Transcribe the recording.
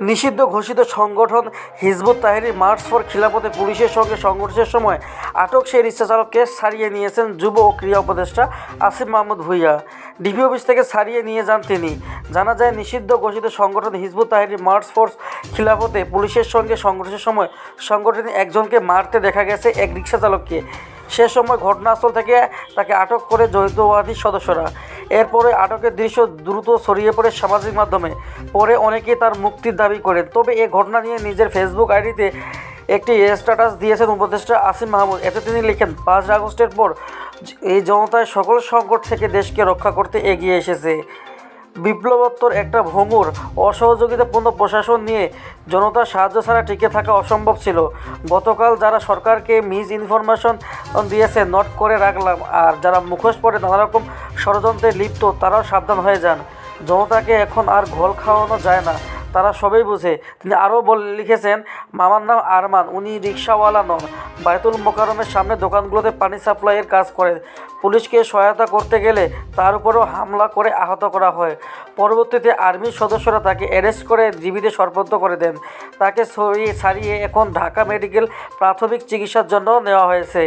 নিষিদ্ধ ঘোষিত সংগঠন হিজবুত তাহরির মার্চ ফর খিলাফতে পুলিশের সঙ্গে সংঘর্ষের সময় আটক সেই রিক্সাচালককে ছাড়িয়ে নিয়েছেন যুব ও ক্রীড়া উপদেষ্টা আসিফ মাহমুদ ভুইয়া। ডিবি অফিস থেকে ছাড়িয়ে নিয়ে যান তিনি। জানা যায়, নিষিদ্ধ ঘোষিত সংগঠন হিজবুত তাহরির মার্চ ফোর্স খিলাফতে পুলিশের সঙ্গে সংঘর্ষের সময় সংগঠনের একজনকে মারতে দেখা গেছে এক রিক্সাচালককে। সে সময় ঘটনাস্থল থেকে তাকে আটক করে জড়িতবাদীর সদস্যরা। এরপরে আটকের দৃশ্য দ্রুত ছড়িয়ে পড়ে সামাজিক মাধ্যমে। পরে অনেকেই তার মুক্তির দাবি করেন। তবে এ ঘটনা নিয়ে নিজের ফেসবুক আইডিতে একটি স্ট্যাটাস দিয়েছেন উপদেষ্টা আসিম মাহমুদ। এতে তিনি লিখেন, পাঁচ আগস্টের পর এই জনতায় সকল সংকট থেকে দেশকে রক্ষা করতে এগিয়ে এসেছে। বিপ্লবোত্তর একটা ভঙ্গুর অসহযোগিতাপূর্ণ প্রশাসন নিয়ে জনতার সাহায্য ছাড়া টিকে থাকা অসম্ভব ছিল। গতকাল যারা সরকারকে মিস ইনফরমেশন দিয়েছে, নোট করে রাখলাম। আর যারা মুখোশ পরে নানা রকম ষড়যন্ত্রে লিপ্ত, তারাও সাবধান হয়ে যান। জনতাকে এখন আর ঘোল খাওয়ানো যায় না। তারা সবাই বুঝে। তিনি আরও বল লিখেছেন, মামার নাম আরমান, উনি রিক্সাওয়ালা নন। বায়তুল মোকারমের সামনে দোকানগুলোতে পানি সাপ্লাইয়ের কাজ করেন। পুলিশকে সহায়তা করতে গেলে তার উপরেও হামলা করে আহত করা হয়। পরবর্তীতে আর্মির সদস্যরা তাকে অ্যারেস্ট করে জীবিতে সরবদ্ধ করে দেন। তাকে সরিয়ে ছাড়িয়ে এখন ঢাকা মেডিকেল প্রাথমিক চিকিৎসার জন্য নেওয়া হয়েছে।